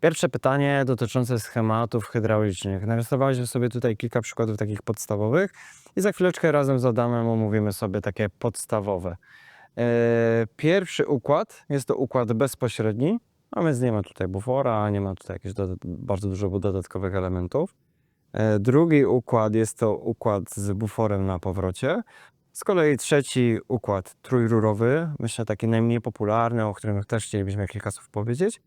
Pierwsze pytanie dotyczące schematów hydraulicznych. Narysowaliśmy sobie tutaj kilka przykładów takich podstawowych i za chwileczkę razem z Adamem omówimy sobie takie podstawowe. E, Pierwszy układ jest to układ bezpośredni, a więc nie ma tutaj bufora, nie ma tutaj jakichś bardzo dużo dodatkowych elementów. E, Drugi układ jest to układ z buforem na powrocie. Z kolei trzeci układ trójrurowy, myślę taki najmniej popularny, o którym też chcielibyśmy kilka słów powiedzieć.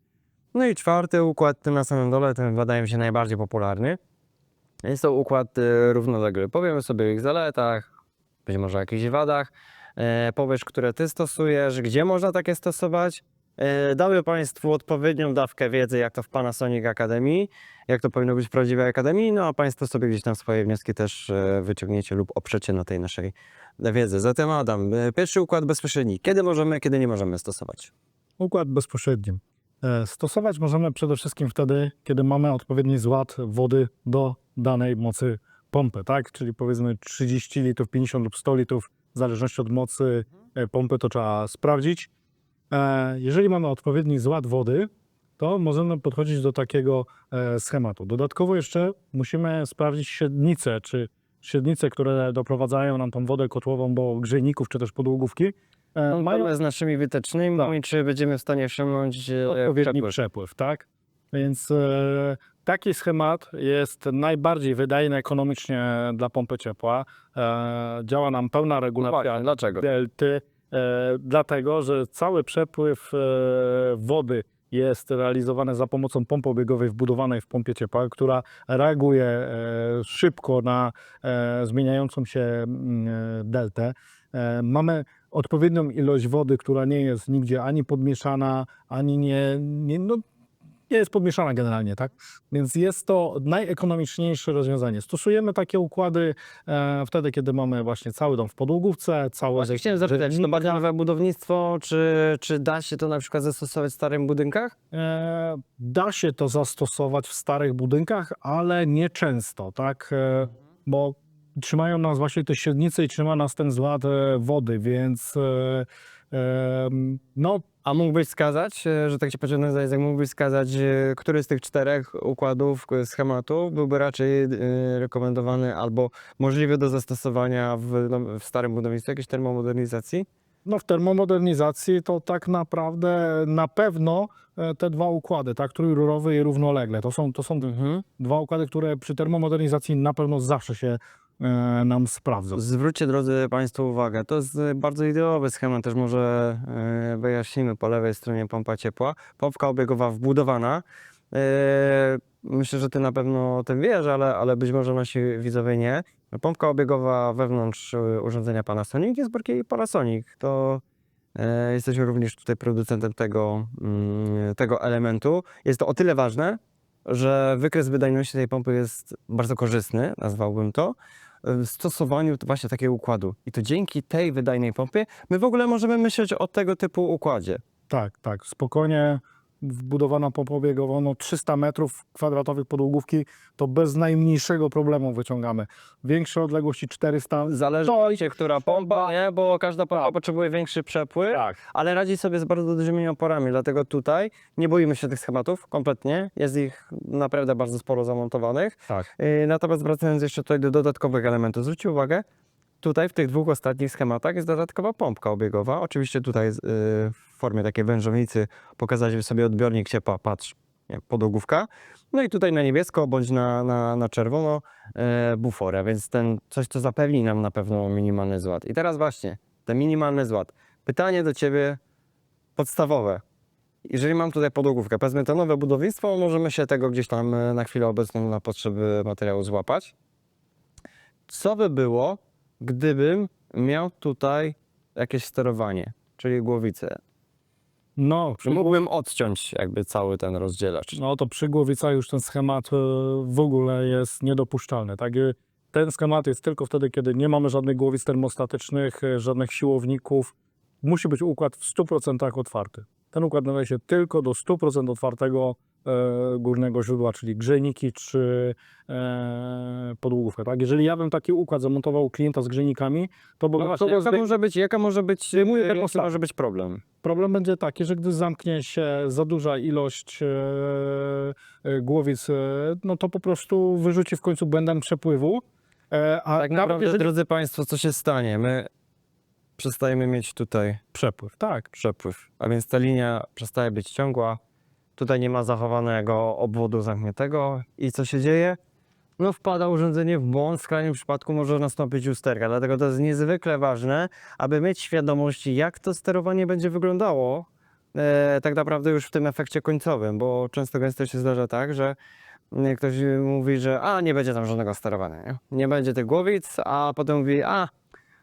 No i czwarty układ, ten na samym dole, ten wydaje mi się najbardziej popularny. Jest to układ e, równoległy. Powiemy sobie o ich zaletach, być może o jakichś wadach. E, powiesz, które ty stosujesz, gdzie można takie stosować. E, damy Państwu odpowiednią dawkę wiedzy, jak to w Panasonic Akademii, jak to powinno być w prawdziwej Akademii, no a Państwo sobie gdzieś tam swoje wnioski też wyciągniecie lub oprzecie na tej naszej wiedzy. Zatem Adam, pierwszy układ bezpośredni. Kiedy możemy, kiedy nie możemy stosować? Układ bezpośredni. E, Stosować możemy przede wszystkim wtedy, kiedy mamy odpowiedni zład wody do danej mocy pompy, tak? Czyli powiedzmy 30 litrów, 50 lub 100 litrów, w zależności od mocy e, pompy, to trzeba sprawdzić. E, Jeżeli mamy odpowiedni zład wody, to możemy podchodzić do takiego schematu. Dodatkowo jeszcze musimy sprawdzić średnice, czy średnice, które doprowadzają nam tą wodę kotłową do grzejników czy też podłogówki, mają Mamy z naszymi wytycznymi, Tak. czy będziemy w stanie osiągnąć e, odpowiedni przepływ. tak? Więc e, taki schemat jest najbardziej wydajny ekonomicznie dla pompy ciepła. E, działa nam pełna No regulacja właśnie, dlaczego? delty, e, dlatego że cały przepływ e, wody jest realizowany za pomocą pompy obiegowej wbudowanej w pompie ciepła, która reaguje e, szybko na e, zmieniającą się mm, e, deltę. E, Mamy odpowiednią ilość wody, która nie jest nigdzie ani podmieszana, ani nie, nie, no, nie jest podmieszana generalnie, tak? Więc jest to najekonomiczniejsze rozwiązanie. Stosujemy takie układy e, wtedy, kiedy mamy właśnie cały dom w podłogówce, całe... Właśnie chciałem zapytać, czy to bardziej nowe budownictwo, czy, czy da się to na przykład zastosować w starych budynkach? E, da się to zastosować w starych budynkach, ale nie często, tak? E, bo trzymają nas właśnie te średnice i trzyma nas ten zład wody, więc e, no A mógłbyś wskazać, e, że tak się pociągnę za język, mógłbyś wskazać, e, który z tych czterech układów, schematów byłby raczej rekomendowany albo możliwy do zastosowania w, no, w starym budownictwie, jakiejś termomodernizacji? No w termomodernizacji to tak naprawdę na pewno te dwa układy, tak, trójrurowy i równolegle, to są, to są Mhm. dwa układy, które przy termomodernizacji na pewno zawsze się nam sprawdzą. Zwróćcie, drodzy Państwo, uwagę, to jest e, bardzo ideowy schemat, też może e, wyjaśnimy po lewej stronie pompa ciepła. Pompka obiegowa wbudowana. E, Myślę, że Ty na pewno o tym wiesz, ale, ale być może nasi widzowie nie. Pompka obiegowa wewnątrz e, urządzenia Panasonic jest bardziej Panasonic. To e, jesteśmy również tutaj producentem tego, mm, tego elementu. Jest to o tyle ważne, że wykres wydajności tej pompy jest bardzo korzystny, nazwałbym to stosowaniu właśnie takiego układu. I to dzięki tej wydajnej pompie my w ogóle możemy myśleć o tego typu układzie. Tak, tak, spokojnie wbudowana pompa obiegowa, no 300 metrów kwadratowych podłogówki, to bez najmniejszego problemu wyciągamy. Większe odległości 400. Zależy, no, która pompa, nie? bo każda pompa potrzebuje większy przepływ, Tak. ale radzi sobie z bardzo dużymi oporami. Dlatego tutaj nie boimy się tych schematów kompletnie. Jest ich naprawdę bardzo sporo zamontowanych. Tak. Yy, Natomiast wracając jeszcze tutaj do dodatkowych elementów, zwróćcie uwagę, tutaj w tych dwóch ostatnich schematach jest dodatkowa pompka obiegowa. Oczywiście tutaj yy, w formie takiej wężownicy pokazać sobie odbiornik ciepła, patrz, podłogówka. No i tutaj na niebiesko bądź na, na, na czerwono e, buforę, więc ten coś, co zapewni nam na pewno minimalny zład. I teraz właśnie, ten minimalny zład. Pytanie do Ciebie podstawowe. Jeżeli mam tutaj podłogówkę, powiedzmy to nowe budownictwo, możemy się tego gdzieś tam e, na chwilę obecną na potrzeby materiału złapać. Co by było, gdybym miał tutaj jakieś sterowanie, czyli głowicę? No, mógłbym odciąć jakby cały ten rozdzielacz? no to przy głowica już ten schemat e, w ogóle jest niedopuszczalny. Tak? E, Ten schemat jest tylko wtedy, kiedy nie mamy żadnych głowic termostatycznych, e, żadnych siłowników. Musi być układ w 100% otwarty. Ten układ nadaje się tylko do 100% otwartego górnego źródła, czyli grzejniki czy e, podłogówkę. Tak? Jeżeli ja bym taki układ zamontował u klienta z grzejnikami, to bo No właśnie, to jaka może być, jaka może być, termostat. może być problem? Problem będzie taki, że gdy zamknie się za duża ilość e, e, głowic, e, no to po prostu wyrzuci w końcu błędem przepływu. E, a Tak naprawdę, jeżeli- drodzy Państwo, co się stanie? My przestajemy mieć tutaj przepływ, tak. przepływ, a więc ta linia przestaje być ciągła. Tutaj nie ma zachowanego obwodu zamkniętego. I co się dzieje? No wpada urządzenie w błąd, w skrajnym przypadku może nastąpić usterka, dlatego to jest niezwykle ważne, aby mieć świadomość, jak to sterowanie będzie wyglądało e, tak naprawdę już w tym efekcie końcowym, bo często gęsto się zdarza tak, że ktoś mówi, że a nie będzie tam żadnego sterowania, nie, nie będzie tych głowic, a potem mówi, a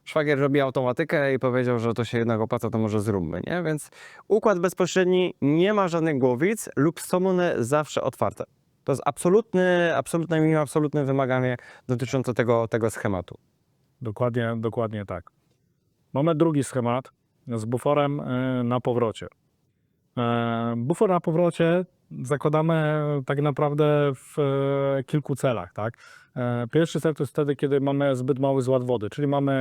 szwagier robi automatykę i powiedział, że to się jednak opłaca, to może zróbmy, nie? Więc układ bezpośredni nie ma żadnych głowic lub są one zawsze otwarte. To jest absolutny, absolutne minimum, absolutne wymaganie dotyczące tego, tego schematu. Dokładnie, dokładnie tak. Mamy drugi schemat z buforem e, na powrocie. E, Bufor na powrocie zakładamy tak naprawdę w e, kilku celach. Tak? E, Pierwszy cel to jest wtedy, kiedy mamy zbyt mały zład wody, czyli mamy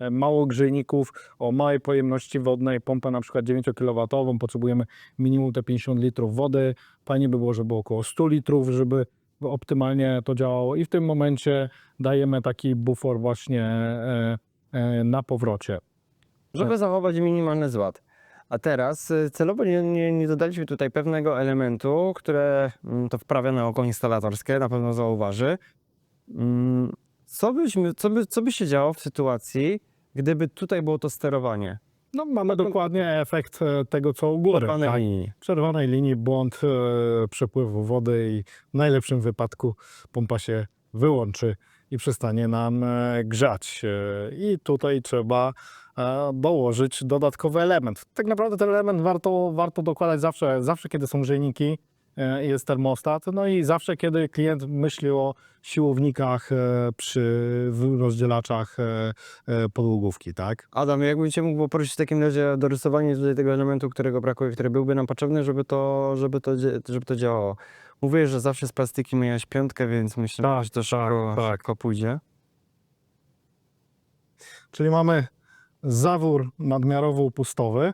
e, mało grzejników o małej pojemności wodnej, pompę na przykład 9 kW, potrzebujemy minimum te 50 litrów wody. Fajnie by było, żeby było około 100 litrów, żeby optymalnie to działało i w tym momencie dajemy taki bufor właśnie na powrocie. Żeby zachować minimalny zład. A teraz y, celowo nie, nie, nie dodaliśmy tutaj pewnego elementu, które mm, to wprawione oko instalatorskie na pewno zauważy. Mm, Co, byśmy, co, by, co by się działo w sytuacji, gdyby tutaj było to sterowanie? No, mamy dokładnie efekt e, tego, co u góry. Czerwonej tak? linii. Czerwonej linii błąd e, przepływu wody i w najlepszym wypadku pompa się wyłączy i przestanie nam e, grzać. E, I tutaj trzeba dołożyć dodatkowy element. Tak naprawdę ten element warto, warto dokładać zawsze, zawsze kiedy są grzejniki e, i jest termostat, no i zawsze kiedy klient myśli o siłownikach e, przy rozdzielaczach e, e, podłogówki, tak? Adam, jakbym Cię mógł poprosić w takim razie o dorysowanie tutaj tego elementu, którego brakuje, który byłby nam potrzebny, żeby to, żeby to, żeby to działało. Mówię, że zawsze z plastiki miałeś piątkę, więc myślę, Tak, że to szybko, tak. szybko pójdzie. Czyli mamy zawór nadmiarowo-upustowy,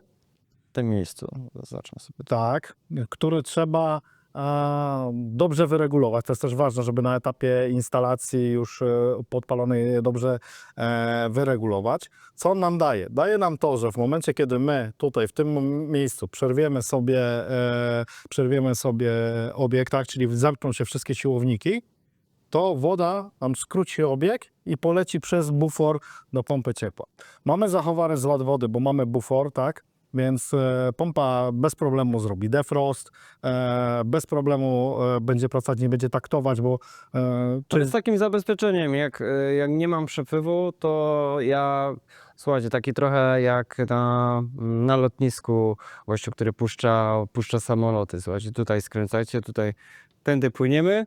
W tym miejscu zaznaczam sobie. tak, który trzeba e, dobrze wyregulować. To jest też ważne, żeby na etapie instalacji już e, podpalonej je dobrze e, wyregulować. Co on nam daje? Daje nam to, że w momencie, kiedy my tutaj w tym miejscu przerwiemy sobie, przerwiemy sobie obiekt, tak, czyli zamkną się wszystkie siłowniki, to woda nam skróci obieg i poleci przez bufor do pompy ciepła. Mamy zachowany zład wody, bo mamy bufor, tak? Więc e, pompa bez problemu zrobi defrost, e, bez problemu e, będzie pracować, nie będzie taktować, bo To jest takim zabezpieczeniem, jak, jak nie mam przepływu, to ja, słuchajcie, taki trochę jak na, na lotnisku gościu, który puszcza, puszcza samoloty, słuchajcie, tutaj skręcajcie, tutaj tędy płyniemy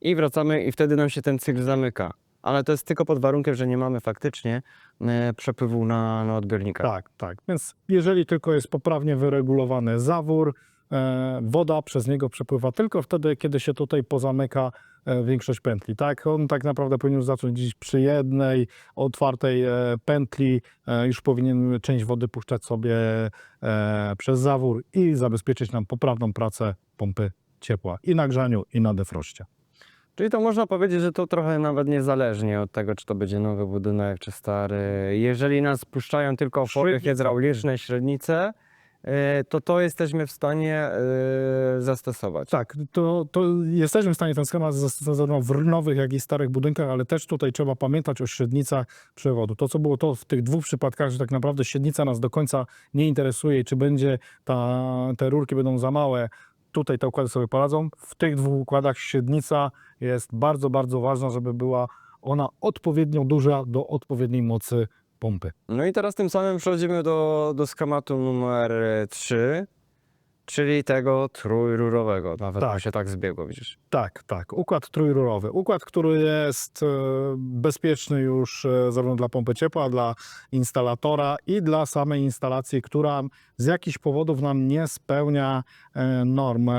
i wracamy i wtedy nam się ten cykl zamyka. Ale to jest tylko pod warunkiem, że nie mamy faktycznie e, przepływu na, na odbiornikach. Tak, tak. Więc jeżeli tylko jest poprawnie wyregulowany zawór, e, woda przez niego przepływa tylko wtedy, kiedy się tutaj pozamyka e, większość pętli. Tak, on tak naprawdę powinien zacząć gdzieś przy jednej otwartej pętli, już powinien część wody puszczać sobie przez zawór i zabezpieczyć nam poprawną pracę pompy ciepła i na grzaniu, i na defroście. Czyli to można powiedzieć, że to trochę nawet niezależnie od tego, czy to będzie nowy budynek, czy stary. Jeżeli nas puszczają tylko Średnica. hydrauliczne, średnice, e, to to jesteśmy w stanie e, zastosować. Tak, to, to jesteśmy w stanie ten schemat zastosować zarówno w nowych, jak i starych budynkach, ale też tutaj trzeba pamiętać o średnicach przewodu. To, co było to w tych dwóch przypadkach, że tak naprawdę średnica nas do końca nie interesuje czy będzie ta, te rurki będą za małe, tutaj te układy sobie poradzą. W tych dwóch układach średnica jest bardzo, bardzo ważna, żeby była ona odpowiednio duża do odpowiedniej mocy pompy. No i teraz tym samym przechodzimy do, do schematu numer 3, czyli tego trójrurowego. Nawet Tak. się tak zbiegło, widzisz. Tak, tak. Układ trójrurowy. Układ, który jest e, bezpieczny już e, zarówno dla pompy ciepła, dla instalatora i dla samej instalacji, która z jakichś powodów nam nie spełnia e, norm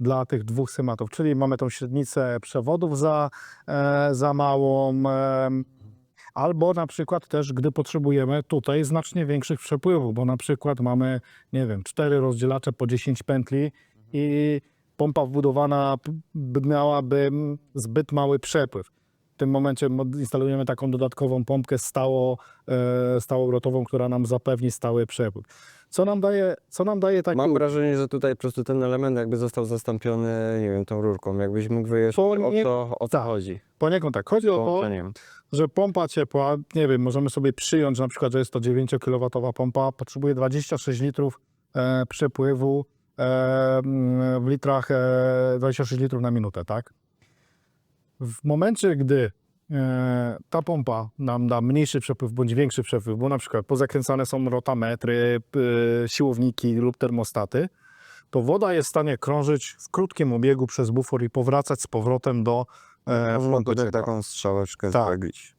dla tych dwóch schematów. Czyli mamy tą średnicę przewodów za, za małą, Albo na przykład też, gdy potrzebujemy tutaj znacznie większych przepływów, bo na przykład mamy, nie wiem, cztery rozdzielacze po 10 pętli i pompa wbudowana miałaby zbyt mały przepływ. W tym momencie instalujemy taką dodatkową pompkę stało, e, stałobrotową, która nam zapewni stały przepływ. Co nam daje, co nam daje taki Mam wrażenie, że tutaj po prostu ten element jakby został zastąpiony, nie wiem, tą rurką. Jakbyś mógł wyjaśnić, To o co, o co tak. chodzi. poniekąd tak. Chodzi o to, że pompa ciepła, nie wiem, możemy sobie przyjąć na przykład, że jest to 9 kW pompa, potrzebuje 26 litrów e, przepływu e, w litrach, e, 26 litrów na minutę, tak? W momencie, gdy e, ta pompa nam da mniejszy przepływ bądź większy przepływ, bo na przykład pozakręcane są rotametry, siłowniki lub termostaty, to woda jest w stanie krążyć w krótkim obiegu przez bufor i powracać z powrotem do e, taką strzałeczkę Tak. zrobić.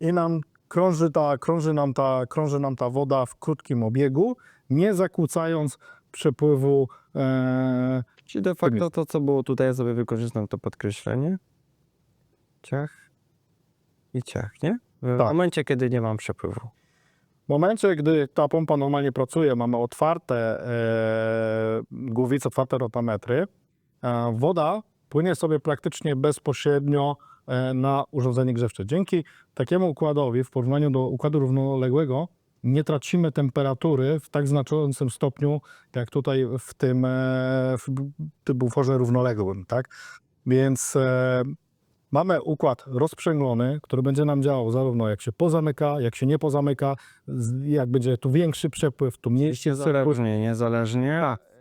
i nam krąży, ta, krąży, nam ta, krąży nam ta woda w krótkim obiegu, nie zakłócając przepływu. E, Czyli de facto to, co było tutaj, ja sobie wykorzystam to podkreślenie. Ciach i ciach, nie? W Tak. momencie, kiedy nie mam przepływu. w momencie, gdy ta pompa normalnie pracuje, mamy otwarte e, głowice, otwarte rotametry, e, woda płynie sobie praktycznie bezpośrednio e, na urządzenie grzewcze. Dzięki takiemu układowi, w porównaniu do układu równoległego, nie tracimy temperatury w tak znaczącym stopniu, jak tutaj w tym, e, w tym buforze równoległym, tak? Więc e, mamy układ rozprzęglony, który będzie nam działał zarówno jak się pozamyka, jak się nie pozamyka, jak będzie tu większy przepływ, tu mniejszy przepływ. Różnie, niezależnie. Tak.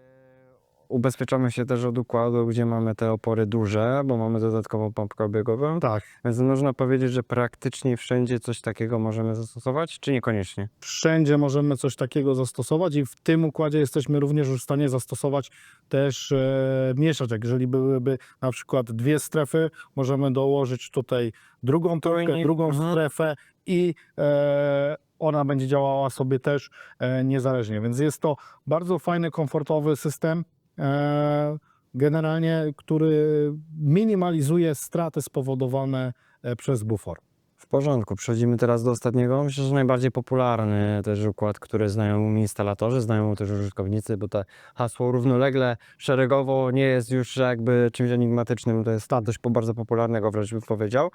Ubezpieczamy się też od układu, gdzie mamy te opory duże, bo mamy dodatkową pompkę obiegową. Tak, Więc można powiedzieć, że praktycznie wszędzie coś takiego możemy zastosować, czy niekoniecznie? wszędzie możemy coś takiego zastosować i w tym układzie jesteśmy również już w stanie zastosować też e, mieszaczek. Jeżeli byłyby na przykład dwie strefy, możemy dołożyć tutaj drugą pompkę, drugą strefę i e, ona będzie działała sobie też e, niezależnie. Więc jest to bardzo fajny, komfortowy system. E, generalnie, który minimalizuje straty spowodowane e, przez bufor. W porządku, przechodzimy teraz do ostatniego. Myślę, że najbardziej popularny też układ, który znają instalatorzy, znają też użytkownicy, bo to hasło równolegle, szeregowo nie jest już jakby czymś enigmatycznym, to jest dość bardzo popularnego wręcz bym powiedział.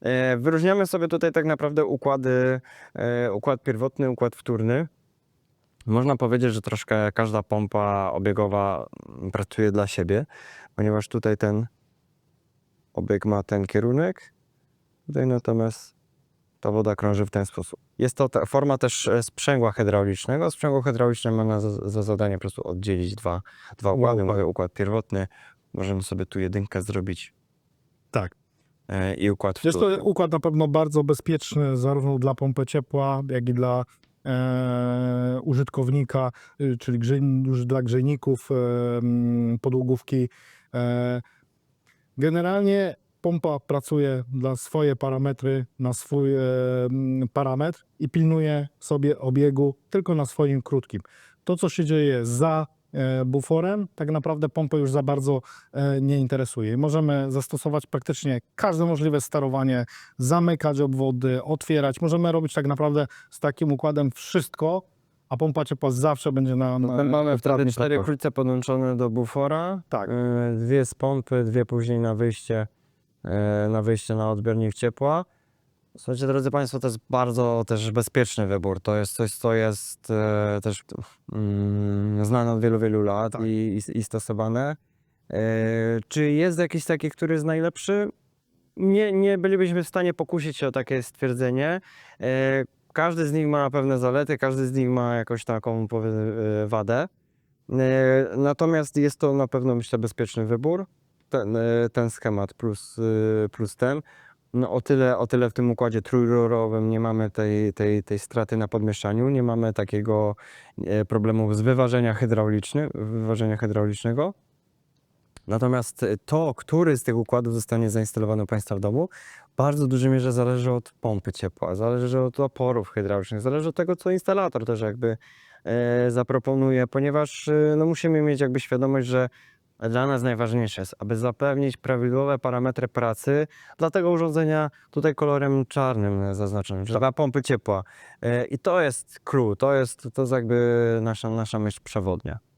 E, Wyróżniamy sobie tutaj tak naprawdę układy, układ pierwotny, układ wtórny. Można powiedzieć, że troszkę każda pompa obiegowa pracuje dla siebie, ponieważ tutaj ten obieg ma ten kierunek, Tutaj natomiast ta woda krąży w ten sposób. Jest to forma też e, sprzęgła hydraulicznego. Sprzęgło hydrauliczne ma na, za, za zadanie po prostu oddzielić dwa, dwa układy. Mówię układ pierwotny. Możemy sobie tu jedynkę zrobić Tak. e, i układ Jest wtórny. to układ na pewno bardzo bezpieczny zarówno dla pompy ciepła, jak i dla e, użytkownika, y, czyli grzej, już dla grzejników e, podłogówki. E, generalnie pompa pracuje dla swoje parametry, na swój e, parametr i pilnuje sobie obiegu tylko na swoim krótkim. To, co się dzieje za buforem, tak naprawdę pompę już za bardzo e, nie interesuje. Możemy zastosować praktycznie każde możliwe sterowanie, zamykać obwody, otwierać. Możemy robić tak naprawdę z takim układem wszystko, a pompa ciepła zawsze będzie nam No, e, Mamy wtedy cztery krótce podłączone do bufora. Tak. E, Dwie z pompy, dwie później na wyjście, e, na wyjście na odbiornik ciepła. Słuchajcie, drodzy Państwo, to jest bardzo też bezpieczny wybór. To jest coś, co jest e, też mm, znane od wielu, wielu lat Tak. i, i, i stosowane. E, czy jest jakiś taki, który jest najlepszy? Nie, nie bylibyśmy w stanie pokusić się o takie stwierdzenie. E, każdy z nich ma pewne zalety, każdy z nich ma jakąś taką e, wadę. E, Natomiast jest to na pewno, myślę, bezpieczny wybór. Ten, e, ten schemat plus, e, plus ten. No o tyle, o tyle w tym układzie trójrurowym nie mamy tej, tej, tej straty na podmieszaniu, nie mamy takiego e, problemu z wyważenia, hydrauliczny, wyważenia hydraulicznego. Natomiast e, to, który z tych układów zostanie zainstalowany u Państwa w domu, w bardzo dużej mierze zależy od pompy ciepła, zależy od oporów hydraulicznych, zależy od tego, co instalator też jakby e, zaproponuje, ponieważ no, musimy mieć jakby świadomość, że dla nas najważniejsze jest, aby zapewnić prawidłowe parametry pracy dla tego urządzenia tutaj kolorem czarnym zaznaczonym, czyli dla pompy ciepła. E, I to jest clue, to jest, to jest jakby nasza, nasza myśl przewodnia.